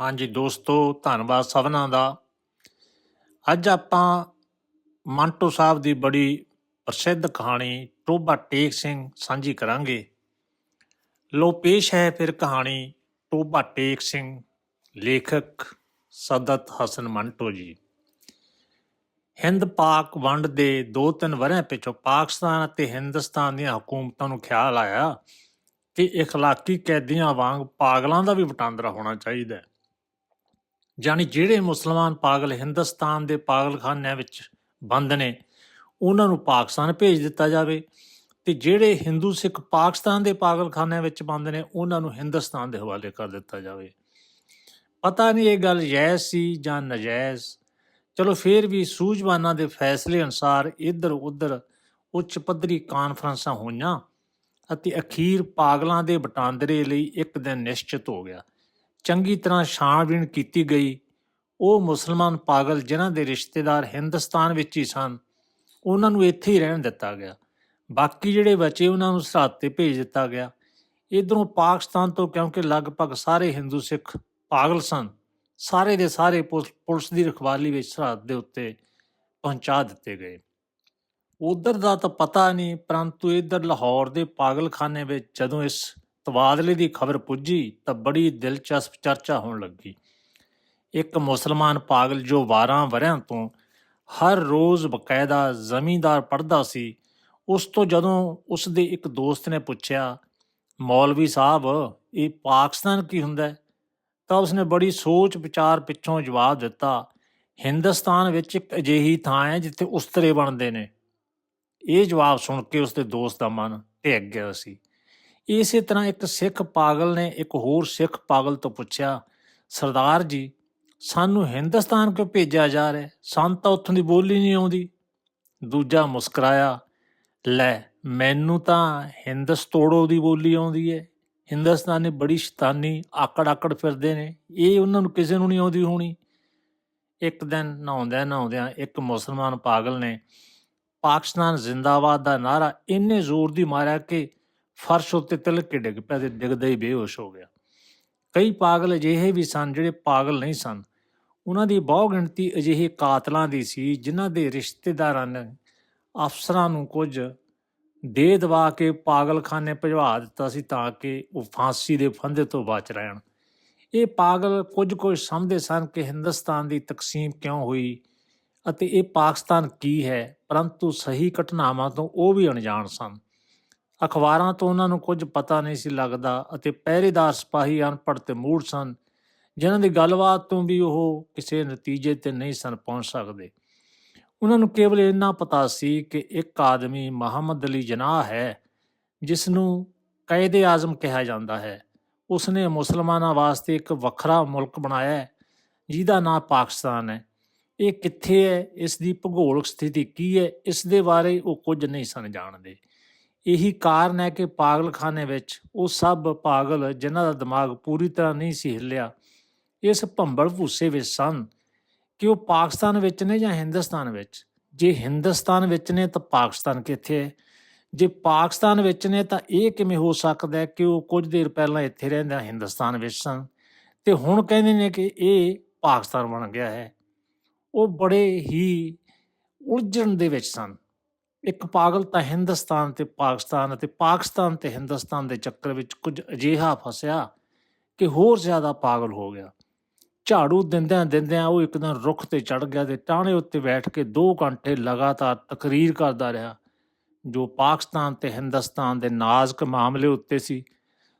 ਹਾਂਜੀ ਦੋਸਤੋ, ਧੰਨਵਾਦ ਸਭਨਾਂ ਦਾ। ਅੱਜ ਆਪਾਂ ਮੰਟੋ ਸਾਹਿਬ ਦੀ ਬੜੀ ਪ੍ਰਸਿੱਧ ਕਹਾਣੀ, ਟੋਬਾ ਟੇਕ ਸਿੰਘ, ਸਾਂਝੀ ਕਰਾਂਗੇ। ਲੋ ਪੇਸ਼ ਹੈ ਫਿਰ ਕਹਾਣੀ ਟੋਬਾ ਟੇਕ ਸਿੰਘ, ਲੇਖਕ ਸਦਤ ਹਸਨ ਮੰਟੋ ਜੀ। ਹਿੰਦ ਪਾਕ ਵੰਡ ਦੇ 2-3 ਵਰ੍ਹਿਆਂ ਪਿਛੋਂ ਪਾਕਿਸਤਾਨ ਅਤੇ ਹਿੰਦੁਸਤਾਨ ਦੀਆਂ ਹਕੂਮਤਾਂ ਨੂੰ ਖਿਆਲ ਆਇਆ ਕਿ ਇਖਲਾਕੀ ਕੈਦੀਆਂ ਵਾਂਗ ਪਾਗਲਾਂ ਦਾ ਵੀ ਵਟਾਂਦਰਾ ਹੋਣਾ ਚਾਹੀਦਾ ਹੈ। ਜਾਨੀ ਜਿਹੜੇ ਮੁਸਲਮਾਨ ਪਾਗਲ ਹਿੰਦੁਸਤਾਨ ਦੇ ਪਾਗਲਖਾਨਿਆਂ ਵਿੱਚ ਬੰਦ ਨੇ, ਉਹਨਾਂ ਨੂੰ ਪਾਕਿਸਤਾਨ ਭੇਜ ਦਿੱਤਾ ਜਾਵੇ ਤੇ ਜਿਹੜੇ ਹਿੰਦੂ ਸਿੱਖ ਪਾਕਿਸਤਾਨ ਦੇ ਪਾਗਲਖਾਨਿਆਂ ਵਿੱਚ ਬੰਦ ਨੇ, ਉਹਨਾਂ ਨੂੰ ਹਿੰਦੁਸਤਾਨ ਦੇ ਹਵਾਲੇ ਕਰ ਦਿੱਤਾ ਜਾਵੇ। ਪਤਾ ਨਹੀਂ ਇਹ ਗੱਲ ਜਾਇਜ਼ ਸੀ ਜਾਂ ਨਜਾਇਜ਼। ਚਲੋ ਫਿਰ ਵੀ ਸੂਝਵਾਨਾਂ ਦੇ ਫੈਸਲੇ ਅਨੁਸਾਰ ਇੱਧਰ ਉੱਧਰ ਉੱਚ ਪੱਧਰੀ ਕਾਨਫਰੰਸਾਂ ਹੋਈਆਂ ਅਤੇ ਅਖੀਰ ਪਾਗਲਾਂ ਦੇ ਵਟਾਂਦਰੇ ਲਈ ਇੱਕ ਦਿਨ ਨਿਸ਼ਚਿਤ ਹੋ ਗਿਆ। ਚੰਗੀ ਤਰ੍ਹਾਂ ਛਾਣਬੀਣ ਕੀਤੀ ਗਈ। ਉਹ ਮੁਸਲਮਾਨ ਪਾਗਲ ਜਿਨ੍ਹਾਂ ਦੇ ਰਿਸ਼ਤੇਦਾਰ ਹਿੰਦੁਸਤਾਨ ਵਿੱਚ ਹੀ ਸਨ, ਉਹਨਾਂ ਨੂੰ ਇੱਥੇ ਹੀ ਰਹਿਣ ਦਿੱਤਾ ਗਿਆ। ਬਾਕੀ ਜਿਹੜੇ ਬਚੇ ਉਹਨਾਂ ਨੂੰ ਸਰਹੱਦ ਤੇ ਭੇਜ ਦਿੱਤਾ ਗਿਆ। ਇਧਰੋਂ ਪਾਕਿਸਤਾਨ ਤੋਂ ਕਿਉਂਕਿ ਲਗਭਗ ਸਾਰੇ ਹਿੰਦੂ ਸਿੱਖ ਪਾਗਲ ਸਨ, ਸਾਰੇ ਦੇ ਸਾਰੇ ਪੁਲਿਸ ਪੁਲਿਸ ਦੀ ਰਖਵਾਲੀ ਵਿੱਚ ਸਰਹੱਦ ਦੇ ਉੱਤੇ ਪਹੁੰਚਾ ਦਿੱਤੇ ਗਏ। ਉਧਰ ਦਾ ਤਾਂ ਪਤਾ ਨਹੀਂ, ਪਰੰਤੂ ਇਧਰ ਲਾਹੌਰ ਦੇ ਪਾਗਲਖਾਨੇ ਵਿੱਚ ਜਦੋਂ ਇਸ ਤਬਾਦਲੇ ਦੀ ਖਬਰ ਪੁੱਜੀ ਤਾਂ ਬੜੀ ਦਿਲਚਸਪ ਚਰਚਾ ਹੋਣ ਲੱਗੀ। ਇੱਕ ਮੁਸਲਮਾਨ ਪਾਗਲ ਜੋ 12 ਵਰਿਆਂ ਤੋਂ ਹਰ ਰੋਜ਼ ਬਕਾਇਦਾ ਜ਼ਮੀਂਦਾਰ ਪੜਦਾ ਸੀ, ਉਸ ਤੋਂ ਜਦੋਂ ਉਸ ਦੇ ਇੱਕ ਦੋਸਤ ਨੇ ਪੁੱਛਿਆ, ਮੌਲਵੀ ਸਾਹਿਬ, ਇਹ ਪਾਕਿਸਤਾਨ ਕੀ ਹੁੰਦਾ ਹੈ? ਤਾਂ ਉਸਨੇ ਬੜੀ ਸੋਚ ਵਿਚਾਰ ਪਿੱਛੋਂ ਜਵਾਬ ਦਿੱਤਾ, ਹਿੰਦੁਸਤਾਨ ਵਿੱਚ ਇੱਕ ਅਜਿਹੀ ਥਾਂ ਹੈ ਜਿੱਥੇ ਉਸਤਰੇ ਬਣਦੇ ਨੇ। ਇਹ ਜਵਾਬ ਸੁਣ ਕੇ ਉਸਦੇ ਦੋਸਤ ਦਾ ਮਨ ਢਿੱਗ ਗਿਆ ਸੀ। ਇਸੇ ਤਰ੍ਹਾਂ ਇੱਕ ਸਿੱਖ ਪਾਗਲ ਨੇ ਇੱਕ ਹੋਰ ਸਿੱਖ ਪਾਗਲ ਤੋਂ ਪੁੱਛਿਆ, ਸਰਦਾਰ ਜੀ, ਸਾਨੂੰ ਹਿੰਦੁਸਤਾਨ ਕਿਉਂ ਭੇਜਿਆ ਜਾ ਰਿਹਾ ਹੈ? ਸਾਨੂੰ ਤਾਂ ਉੱਥੋਂ ਦੀ ਬੋਲੀ ਨਹੀਂ ਆਉਂਦੀ। ਦੂਜਾ ਮੁਸਕਰਾਇਆ, ਲੈ, ਮੈਨੂੰ ਤਾਂ ਹਿੰਦੁਸਤੋੜੋ ਦੀ ਬੋਲੀ ਆਉਂਦੀ ਹੈ। ਹਿੰਦੁਸਤਾਨੀ ਬੜੀ ਸ਼ੈਤਾਨੀ ਆਕੜ ਆਕੜ ਫਿਰਦੇ ਨੇ। ਇਹ ਉਹਨਾਂ ਨੂੰ ਕਿਸੇ ਨੂੰ ਨਹੀਂ ਆਉਂਦੀ ਹੋਣੀ। ਇੱਕ ਦਿਨ ਨਹਾਉਂਦਿਆਂ ਨਹਾਉਂਦਿਆਂ ਇੱਕ ਮੁਸਲਮਾਨ ਪਾਗਲ ਨੇ ਪਾਕਿਸਤਾਨ ਜ਼ਿੰਦਾਬਾਦ ਦਾ ਨਾਰਾ ਇੰਨੇ ਜ਼ੋਰ ਦੀ ਮਾਰਿਆ ਕਿ ਫਰਸ਼ ਉੱਤੇ ਤਿਲਕ ਕੇ ਡਿੱਗ ਪਿਆ ਤੇ ਡਿੱਗਦਾ ਹੀ ਬੇਹੋਸ਼ ਹੋ ਗਿਆ। ਕਈ ਪਾਗਲ ਅਜਿਹੇ ਵੀ ਸਨ ਜਿਹੜੇ ਪਾਗਲ ਨਹੀਂ ਸਨ। ਉਹਨਾਂ ਦੀ ਬਹੁ ਗਿਣਤੀ ਅਜਿਹੇ ਕਾਤਲਾਂ ਦੀ ਸੀ ਜਿਨ੍ਹਾਂ ਦੇ ਰਿਸ਼ਤੇਦਾਰਾਂ ਨੇ ਅਫਸਰਾਂ ਨੂੰ ਕੁਝ ਦੇ ਦਵਾ ਕੇ ਪਾਗਲਖਾਨੇ ਭਜਵਾ ਦਿੱਤਾ ਸੀ ਤਾਂ ਕਿ ਉਹ ਫਾਂਸੀ ਦੇ ਫੰਦੇ ਤੋਂ ਬਚ ਰਹਿਣ। ਇਹ ਪਾਗਲ ਕੁਝ ਕੁਝ ਸਮਝਦੇ ਸਨ ਕਿ ਹਿੰਦੁਸਤਾਨ ਦੀ ਤਕਸੀਮ ਕਿਉਂ ਹੋਈ ਅਤੇ ਇਹ ਪਾਕਿਸਤਾਨ ਕੀ ਹੈ, ਪਰੰਤੂ ਸਹੀ ਘਟਨਾਵਾਂ ਤੋਂ ਉਹ ਵੀ ਅਣਜਾਣ ਸਨ। ਅਖਬਾਰਾਂ ਤੋਂ ਉਹਨਾਂ ਨੂੰ ਕੁਝ ਪਤਾ ਨਹੀਂ ਸੀ ਲੱਗਦਾ ਅਤੇ ਪਹਿਰੇਦਾਰ ਸਿਪਾਹੀ ਅਨਪੜ੍ਹ ਤੇ ਮੂੜ ਸਨ, ਜਿਨ੍ਹਾਂ ਦੀ ਗੱਲਬਾਤ ਤੋਂ ਵੀ ਉਹ ਕਿਸੇ ਨਤੀਜੇ ਤੇ ਨਹੀਂ ਸਨ ਪਹੁੰਚ ਸਕਦੇ। ਉਹਨਾਂ ਨੂੰ ਕੇਵਲ ਇੰਨਾ ਪਤਾ ਸੀ ਕਿ ਇੱਕ ਆਦਮੀ ਮੁਹੰਮਦ ਅਲੀ ਜਨਾਹ ਹੈ ਜਿਸ ਨੂੰ ਕਾਇਦੇ ਆਜ਼ਮ ਕਿਹਾ ਜਾਂਦਾ ਹੈ। ਉਸਨੇ ਮੁਸਲਮਾਨਾਂ ਵਾਸਤੇ ਇੱਕ ਵੱਖਰਾ ਮੁਲਕ ਬਣਾਇਆ ਹੈ, ਜਿਹਦਾ ਨਾਮ ਪਾਕਿਸਤਾਨ ਹੈ। ਇਹ ਕਿੱਥੇ ਹੈ, ਇਸ ਦੀ ਭੂਗੋਲਿਕ ਸਥਿਤੀ ਕੀ ਹੈ, ਇਸ ਦੇ ਬਾਰੇ ਉਹ ਕੁਝ ਨਹੀਂ ਸਨ ਜਾਣਦੇ। ਇਹੀ ਕਾਰਨ ਹੈ ਕਿ ਪਾਗਲਖਾਨੇ ਵਿੱਚ ਉਹ ਸਭ ਪਾਗਲ ਜਿਨ੍ਹਾਂ ਦਾ ਦਿਮਾਗ ਪੂਰੀ ਤਰ੍ਹਾਂ ਨਹੀਂ ਸੀ ਹਿੱਲਿਆ, ਇਸ ਭੰਬਲ ਭੂਸੇ ਵਿੱਚ ਸਨ ਕਿ ਉਹ ਪਾਕਿਸਤਾਨ ਵਿੱਚ ਨੇ ਜਾਂ ਹਿੰਦੁਸਤਾਨ ਵਿੱਚ? ਜੇ ਹਿੰਦੁਸਤਾਨ ਵਿੱਚ ਨੇ ਤਾਂ ਪਾਕਿਸਤਾਨ ਕਿੱਥੇ ਹੈ? ਜੇ ਪਾਕਿਸਤਾਨ ਵਿੱਚ ਨੇ ਤਾਂ ਇਹ ਕਿਵੇਂ ਹੋ ਸਕਦਾ ਹੈ ਕਿ ਉਹ ਕੁਝ ਦੇਰ ਪਹਿਲਾਂ ਇੱਥੇ ਰਹਿੰਦਾ ਹਿੰਦੁਸਤਾਨ ਵਿੱਚ ਸਨ? ਤੇ ਹੁਣ ਕਹਿੰਦੇ ਨੇ ਕਿ ਇਹ ਪਾਕਿਸਤਾਨ ਬਣ ਗਿਆ ਹੈ। ਉਹ ਬੜੇ ਹੀ ਉਲਝਣ ਦੇ ਵਿੱਚ ਸਨ। ਇੱਕ ਪਾਗਲ ਤਾਂ ਹਿੰਦੁਸਤਾਨ ਤੇ ਪਾਕਿਸਤਾਨ ਅਤੇ ਪਾਕਿਸਤਾਨ ਤੇ ਹਿੰਦੁਸਤਾਨ ਦੇ ਚੱਕਰ ਵਿੱਚ ਕੁਝ ਅਜਿਹਾ ਫਸਿਆ ਕਿ ਹੋਰ ਜ਼ਿਆਦਾ ਪਾਗਲ ਹੋ ਗਿਆ। ਝਾੜੂ ਦਿੰਦਿਆਂ ਦਿੰਦਿਆਂ ਉਹ ਇੱਕ ਦਿਨ ਰੁੱਖ ਤੇ ਚੜ ਗਿਆ ਤੇ ਟਾਹਣੇ ਉੱਤੇ ਬੈਠ ਕੇ 2 ਘੰਟੇ ਲਗਾਤਾਰ ਤਕਰੀਰ ਕਰਦਾ ਰਿਹਾ, ਜੋ ਪਾਕਿਸਤਾਨ ਤੇ ਹਿੰਦੁਸਤਾਨ ਦੇ ਨਾਜ਼ਕ ਮਾਮਲੇ ਉੱਤੇ ਸੀ।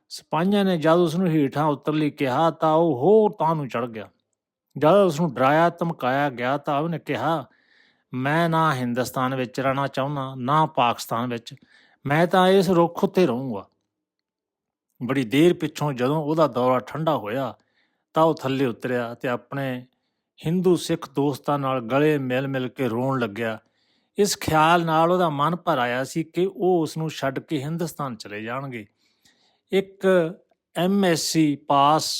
ਸਿਪਾਹੀਆਂ ਨੇ ਜਦ ਉਸ ਨੂੰ ਹੇਠਾਂ ਉਤਰ ਲਈ ਕਿਹਾ ਤਾਂ ਉਹ ਹੋਰ ਤਾਂ ਨੂੰ ਚੜ ਗਿਆ। ਜਦ ਉਸ ਨੂੰ ਡਰਾਇਆ, ਧਮਕਾਇਆ ਗਿਆ ਤਾਂ ਉਹਨੇ ਕਿਹਾ ਮੈਂ ਨਾ ਹਿੰਦੁਸਤਾਨ ਵਿੱਚ ਰਹਿਣਾ ਚਾਹੁੰਦਾ, ਨਾ ਪਾਕਿਸਤਾਨ ਵਿੱਚ। ਮੈਂ ਤਾਂ ਇਸ ਰੁੱਖ ਉੱਤੇ ਰਹੂੰਗਾ। ਬੜੀ ਦੇਰ ਪਿੱਛੋਂ ਜਦੋਂ ਉਹਦਾ ਦੌਰਾ ਠੰਡਾ ਹੋਇਆ, ਤਾਂ ਉਹ ਥੱਲੇ ਉਤਰਿਆ ਤੇ ਆਪਣੇ ਹਿੰਦੂ ਸਿੱਖ ਦੋਸਤਾਂ ਨਾਲ ਗਲੇ ਮਿਲ ਮਿਲ ਕੇ ਰੋਣ ਲੱਗਿਆ। ਇਸ ਖਿਆਲ ਨਾਲ ਉਹਦਾ ਮਨ ਭਰ ਆਇਆ ਸੀ ਕਿ ਉਹ ਉਸ ਨੂੰ ਛੱਡ ਕੇ ਹਿੰਦੁਸਤਾਨ ਚਲੇ ਜਾਣਗੇ। ਇੱਕ ਐਮਐਸਸੀ ਪਾਸ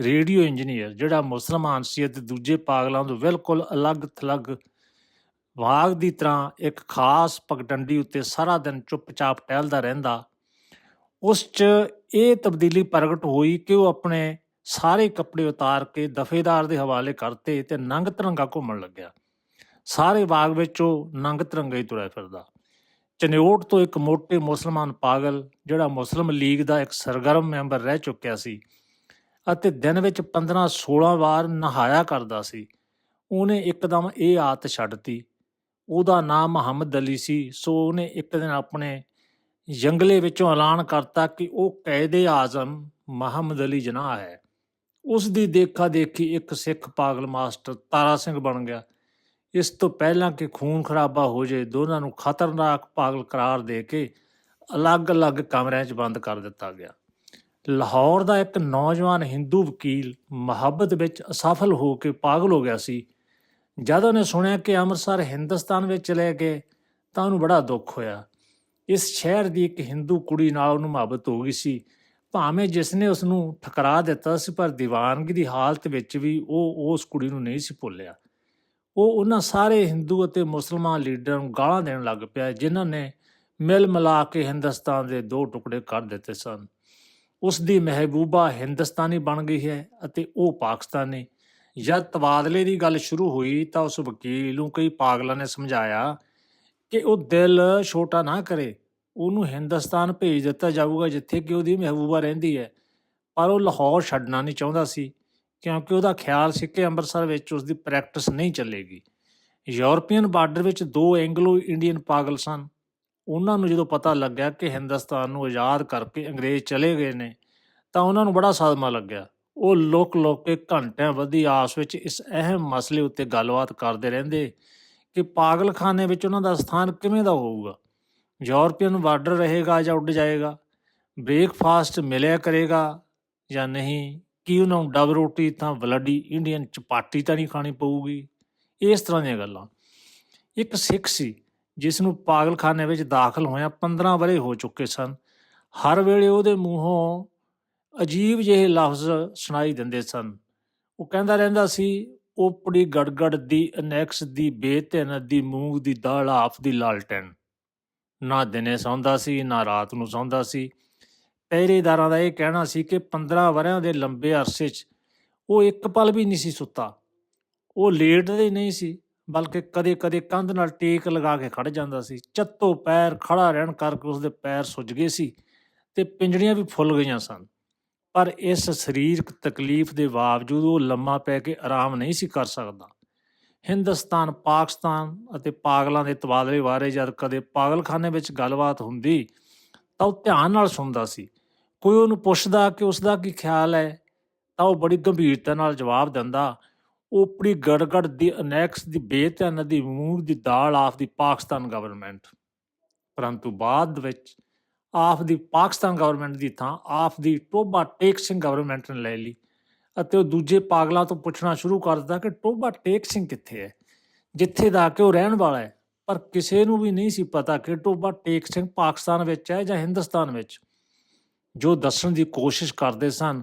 ਰੇਡੀਓ ਇੰਜੀਨੀਅਰ, ਜਿਹੜਾ ਮੁਸਲਮਾਨ ਸੀ ਅਤੇ ਦੂਜੇ ਪਾਗਲਾਂ ਤੋਂ ਬਿਲਕੁਲ ਅਲੱਗ ਥਲੱਗ ਵਾਗ ਦੀ ਤਰ੍ਹਾਂ ਇੱਕ ਖਾਸ ਪਗਡੰਡੀ ਉੱਤੇ ਸਾਰਾ ਦਿਨ ਚੁੱਪਚਾਪ ਟਹਿਲਦਾ ਰਹਿੰਦਾ। ਉਸ 'ਚ ਇਹ ਤਬਦੀਲੀ ਪ੍ਰਗਟ ਹੋਈ ਕਿ ਉਹ ਆਪਣੇ ਸਾਰੇ ਕੱਪੜੇ ਉਤਾਰ ਕੇ ਦਫੇਦਾਰ ਦੇ ਹਵਾਲੇ ਕਰਤੇ ਤੇ ਨੰਗ ਤਿਰੰਗਾ ਘੁੰਮਣ ਲੱਗਿਆ। ਸਾਰੇ ਬਾਗ ਵਿੱਚ ਉਹ ਨੰਗ ਤਿਰੰਗਾ ਹੀ ਤੁਰਿਆ ਫਿਰਦਾ। ਚਨਿਓਟ ਤੋਂ ਇੱਕ ਮੋਟੇ ਮੁਸਲਮਾਨ ਪਾਗਲ, ਜਿਹੜਾ ਮੁਸਲਿਮ ਲੀਗ ਦਾ ਇੱਕ ਸਰਗਰਮ ਮੈਂਬਰ ਰਹਿ ਚੁੱਕਿਆ ਸੀ ਅਤੇ ਦਿਨ ਵਿੱਚ 15-16 ਵਾਰ ਨਹਾਇਆ ਕਰਦਾ ਸੀ। ਉਹਨੇ ਇੱਕਦਮ ਇਹ ਆਦਤ ਛੱਡਤੀ ਉਹਦਾ ਨਾਮ ਮੁਹੰਮਦ ਅਲੀ ਸੀ। ਸੋ ਉਹਨੇ ਇੱਕ ਦਿਨ ਆਪਣੇ ਜੰਗਲੇ ਵਿੱਚੋਂ ਐਲਾਨ ਕਰਤਾ ਕਿ ਉਹ ਕੈਦੇ ਆਜ਼ਮ ਮੁਹੰਮਦ ਅਲੀ ਜਨਾਹ ਹੈ। ਉਸ ਦੀ ਦੇਖਾ ਦੇਖੀ ਇੱਕ ਸਿੱਖ ਪਾਗਲ ਮਾਸਟਰ ਤਾਰਾ ਸਿੰਘ ਬਣ ਗਿਆ। ਇਸ ਤੋਂ ਪਹਿਲਾਂ ਕਿ ਖੂਨ ਖਰਾਬਾ ਹੋ ਜਾਏ, ਦੋਨਾਂ ਨੂੰ ਖਤਰਨਾਕ ਪਾਗਲ ਕਰਾਰ ਦੇ ਕੇ ਅਲੱਗ-ਅਲੱਗ ਕਮਰਿਆਂ 'ਚ ਬੰਦ ਕਰ ਦਿੱਤਾ ਗਿਆ। ਲਾਹੌਰ ਦਾ ਇੱਕ ਨੌਜਵਾਨ ਹਿੰਦੂ ਵਕੀਲ ਮੁਹੱਬਤ ਵਿੱਚ ਅਸਫਲ ਹੋ ਕੇ ਪਾਗਲ ਹੋ ਗਿਆ ਸੀ। ਜਦ ਉਹਨੇ ਸੁਣਿਆ ਕਿ ਅੰਮ੍ਰਿਤਸਰ ਹਿੰਦੁਸਤਾਨ ਵਿੱਚ ਚਲੇ ਗਏ, ਤਾਂ ਉਹਨੂੰ ਬੜਾ ਦੁੱਖ ਹੋਇਆ। ਇਸ ਸ਼ਹਿਰ ਦੀ ਇੱਕ ਹਿੰਦੂ ਕੁੜੀ ਨਾਲ ਉਹਨੂੰ ਮੁਹੱਬਤ ਹੋ ਗਈ ਸੀ। ਭਾਵੇਂ ਜਿਸ ਨੇ ਉਸ ਨੂੰ ਠਕਰਾ ਦਿੱਤਾ ਸੀ, ਪਰ ਦੀਵਾਨਗੀ ਦੀ ਹਾਲਤ ਵਿੱਚ ਵੀ ਉਹ ਉਸ ਕੁੜੀ ਨੂੰ ਨਹੀਂ ਸੀ ਭੁੱਲਿਆ। ਉਹ ਉਹਨਾਂ ਸਾਰੇ ਹਿੰਦੂ ਅਤੇ ਮੁਸਲਮਾਨ ਲੀਡਰਾਂ ਨੂੰ ਗਾਲਾਂ ਦੇਣ ਲੱਗ ਪਿਆ, ਜਿਨ੍ਹਾਂ ਨੇ ਮਿਲ ਮਿਲਾ ਕੇ ਹਿੰਦੁਸਤਾਨ ਦੇ ਦੋ ਟੁਕੜੇ ਕਰ ਦਿੱਤੇ ਸਨ। ਉਸ ਦੀ ਮਹਿਬੂਬਾ ਹਿੰਦੁਸਤਾਨੀ ਬਣ ਗਈ ਹੈ ਅਤੇ ਉਹ ਪਾਕਿਸਤਾਨੀ। ਜਦ ਤਬਾਦਲੇ ਦੀ ਗੱਲ ਸ਼ੁਰੂ ਹੋਈ ਤਾਂ ਉਸ ਵਕੀਲ ਨੂੰ ਕਈ ਪਾਗਲਾਂ ਨੇ ਸਮਝਾਇਆ ਕਿ ਉਹ ਦਿਲ ਛੋਟਾ ਨਾ ਕਰੇ। ਉਹਨੂੰ ਹਿੰਦੁਸਤਾਨ ਭੇਜ ਦਿੱਤਾ ਜਾਊਗਾ ਜਿੱਥੇ ਕਿ ਉਹਦੀ ਮਹਿਬੂਬਾ ਰਹਿੰਦੀ ਹੈ। ਪਰ ਉਹ ਲਾਹੌਰ ਛੱਡਣਾ ਨਹੀਂ ਚਾਹੁੰਦਾ ਸੀ ਕਿਉਂਕਿ ਉਹਦਾ ਖਿਆਲ ਸੀ ਕਿ ਅੰਮ੍ਰਿਤਸਰ ਵਿੱਚ ਉਸ ਦੀ ਪ੍ਰੈਕਟਿਸ ਨਹੀਂ ਚੱਲੇਗੀ। ਯੂਰਪੀਅਨ ਬਾਰਡਰ ਵਿੱਚ ਦੋ ਐਂਗਲੋ ਇੰਡੀਅਨ ਪਾਗਲ ਸਨ। ਉਹਨਾਂ ਨੂੰ ਜਦੋਂ ਪਤਾ ਲੱਗਿਆ ਕਿ ਹਿੰਦੁਸਤਾਨ ਨੂੰ ਆਜ਼ਾਦ ਕਰਕੇ ਅੰਗਰੇਜ਼ ਚਲੇ ਗਏ ਨੇ ਤਾਂ ਉਹਨਾਂ ਨੂੰ ਬੜਾ ਸਦਮਾ ਲੱਗਿਆ। ਉਹ ਲੋਕ ਲੋਕ ਕੇ ਘੰਟਿਆਂ ਵਧੀ ਆਸ ਵਿੱਚ ਇਸ ਅਹਿਮ ਮਸਲੇ ਉੱਤੇ ਗੱਲਬਾਤ ਕਰਦੇ ਰਹਿੰਦੇ ਕਿ ਪਾਗਲਖਾਨੇ ਵਿੱਚ ਉਹਨਾਂ ਦਾ ਸਥਾਨ ਕਿਵੇਂ ਦਾ ਹੋਊਗਾ? ਯੂਰਪੀਅਨ ਬਾਰਡਰ ਰਹੇਗਾ ਜਾਂ ਉੱਡ ਜਾਏਗਾ? ਬ੍ਰੇਕਫਾਸਟ ਮਿਲਿਆ ਕਰੇਗਾ ਜਾਂ ਨਹੀਂ? ਕੀ ਉਹਨਾਂ ਨੂੰ ਡਬ ਰੋਟੀ ਤਾਂ ਬਲੱਡੀ ਇੰਡੀਅਨ ਚਪਾਟੀ ਤਾਂ ਨਹੀਂ ਖਾਣੀ ਪਊਗੀ? ਇਸ ਤਰ੍ਹਾਂ ਦੀਆਂ ਗੱਲਾਂ। ਇੱਕ ਸਿੱਖ ਸੀ, ਜਿਸ ਨੂੰ ਪਾਗਲਖਾਨੇ ਵਿੱਚ ਦਾਖਲ ਹੋਇਆ 15 ਵਰੇ ਹੋ ਚੁੱਕੇ ਸਨ। ਹਰ ਵੇਲੇ ਉਹਦੇ ਮੂੰਹੋਂ ਅਜੀਬ ਜਿਹੇ ਲਫ਼ਜ਼ ਸੁਣਾਈ ਦਿੰਦੇ ਸਨ। ਉਹ ਕਹਿੰਦਾ ਰਹਿੰਦਾ ਸੀ ਓਪੜੀ ਗੜਗੜ ਦੀ ਅਨੈਕਸ ਦੀ ਬੇਤਨ ਦੀ ਮੂੰਗ ਦੀ ਦਾਲ, ਆਪ ਦੀ ਲਾਲਟਨ। ਨਾ ਦਿਨੇ ਸੌਂਦਾ ਸੀ, ਨਾ ਰਾਤ ਨੂੰ ਸੌਂਦਾ ਸੀ। ਪਹਿਰੇਦਾਰਾਂ ਦਾ ਇਹ ਕਹਿਣਾ ਸੀ ਕਿ 15 ਵਰਿਆਂ ਦੇ ਲੰਬੇ ਅਰਸੇ 'ਚ ਉਹ ਇੱਕ ਪਲ ਵੀ ਨਹੀਂ ਸੀ ਸੁੱਤਾ। ਉਹ ਲੇਟਦਾ ਹੀ ਨਹੀਂ ਸੀ, ਬਲਕਿ ਕਦੇ-ਕਦੇ ਕੰਧ ਨਾਲ ਟੇਕ ਲਗਾ ਕੇ ਖੜ ਜਾਂਦਾ ਸੀ। ਚੱਤੋ ਪੈਰ ਖੜਾ ਰਹਿਣ ਕਰਕੇ ਉਸਦੇ ਪੈਰ ਸੁੱਜ ਗਏ ਸੀ ਤੇ ਪਿੰਜੜੀਆਂ ਵੀ ਫੁੱਲ ਗਈਆਂ ਸਨ। ਪਰ ਇਸ ਸਰੀਰਕ ਤਕਲੀਫ ਦੇ ਬਾਵਜੂਦ ਉਹ ਲੰਮਾ ਪੈ ਕੇ ਆਰਾਮ ਨਹੀਂ ਸੀ ਕਰ ਸਕਦਾ। ਹਿੰਦੁਸਤਾਨ, ਪਾਕਿਸਤਾਨ ਅਤੇ ਪਾਗਲਾਂ ਦੇ ਤਬਾਦਲੇ ਬਾਰੇ ਜਦ ਕਦੇ ਪਾਗਲਖਾਨੇ ਵਿੱਚ ਗੱਲਬਾਤ ਹੁੰਦੀ, ਤਾਂ ਉਹ ਧਿਆਨ ਨਾਲ ਸੁਣਦਾ ਸੀ। ਕੋਈ ਉਹਨੂੰ ਪੁੱਛਦਾ ਕਿ ਉਸ ਦਾ ਕੀ ਖਿਆਲ ਹੈ, ਤਾਂ ਉਹ ਬੜੀ ਗੰਭੀਰਤਾ ਨਾਲ ਜਵਾਬ ਦਿੰਦਾ ਓਪੜੀ ਗੜਗੜ ਦੀ ਅਨੈਕਸ ਦੀ ਬੇਧਿਆਨ ਦੀ ਮੂੰਹ ਦੀ ਦਾਲ ਆਫ ਦੀ ਪਾਕਿਸਤਾਨ ਗਵਰਨਮੈਂਟ ਪਰੰਤੂ ਬਾਅਦ ਵਿੱਚ ਆਪ ਦੀ ਪਾਕਿਸਤਾਨ ਗਵਰਨਮੈਂਟ ਦੀ ਥਾਂ, ਆਪ ਦੀ ਟੋਬਾ ਟੇਕ ਸਿੰਘ ਗਵਰਨਮੈਂਟ ਨੇ ਲੈ ਲਈ ਅਤੇ ਉਹ ਦੂਜੇ ਪਾਗਲਾਂ ਤੋਂ ਪੁੱਛਣਾ ਸ਼ੁਰੂ ਕਰ ਦਿੱਤਾ ਕਿ ਟੋਬਾ ਟੇਕ ਸਿੰਘ ਕਿੱਥੇ ਹੈ? ਜਿੱਥੇ ਦਾ ਕਿ ਉਹ ਰਹਿਣ ਵਾਲਾ ਹੈ। ਪਰ ਕਿਸੇ ਨੂੰ ਵੀ ਨਹੀਂ ਸੀ ਪਤਾ ਕਿ ਟੋਬਾ ਟੇਕ ਸਿੰਘ ਪਾਕਿਸਤਾਨ ਵਿੱਚ ਹੈ ਜਾਂ ਹਿੰਦੁਸਤਾਨ ਵਿੱਚ। ਜੋ ਦੱਸਣ ਦੀ ਕੋਸ਼ਿਸ਼ ਕਰਦੇ ਸਨ,